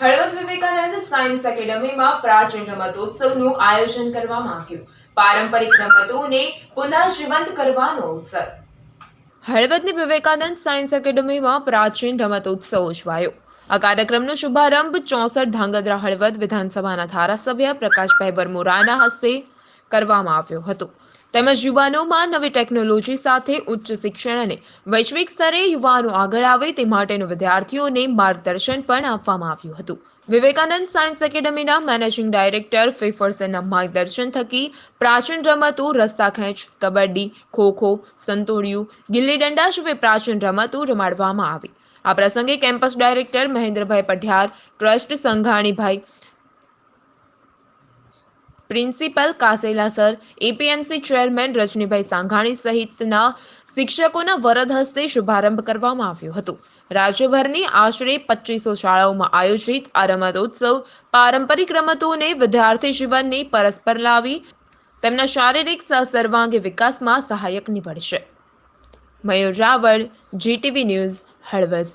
Halvad Vivekananda science એકેડમીમાં પ્રાચીન રમતોત્સવનું આયોજન કરવામાં આવ્યું. પારંપરિક રમતોને પુનઃજીવંત કરવાનો અવસર. હળવદની વિવેકાનંદ સાયન્સ એકેડમીમાં પ્રાચીન રમતોત્સવ ઉજવાયો. આ કાર્યક્રમનો શુભારંભ ચોસઠ ધાંગધ્રા હળવદ વિધાનસભાના ધારાસભ્ય પ્રકાશભાઈ વરમોરાના હસ્તે કરવામાં આવ્યો હતો. તેમજ યુવાનોમાં નવી ટેકનોલોજી સાથે ઉચ્ચ શિક્ષણ અને વૈશ્વિક સ્તરે યુવાનો આગળ આવે તે માટેનું વિદ્યાર્થીઓને માર્ગદર્શન પણ આપવામાં આવ્યું હતું. વિવેકાનંદ સાયન્સ એકેડમીના મેનેજિંગ ડાયરેક્ટર ફેફરસનના માર્ગદર્શન થકી પ્રાચીન રમતો, રસ્તા ખેંચ, કબડ્ડી, ખોખો સંતોડિયું ગિલ્લી દંડા જેવી પ્રાચીન રમતો રમાડવામાં આવી. આ પ્રસંગે campus director Mahendrabhai Padhiyar, trust Sanghanibhai principal Kasela sir APMC chairman Rajnibhai Sanghani સહિતના શિક્ષકોના વરદ હસ્તે શુભારંભ કરવામાં આવ્યો હતો. રાજ્યભરની આશરે પચીસો શાળાઓમાં આયોજિત આ રમતોત્સવ પારંપરિક રમતોને વિદ્યાર્થી જીવનને પરસ્પર લાવી, તેમના શારીરિક સર્વાંગી વિકાસમાં સહાયક નીવડશે. Mayur Raval G TV news Halvad.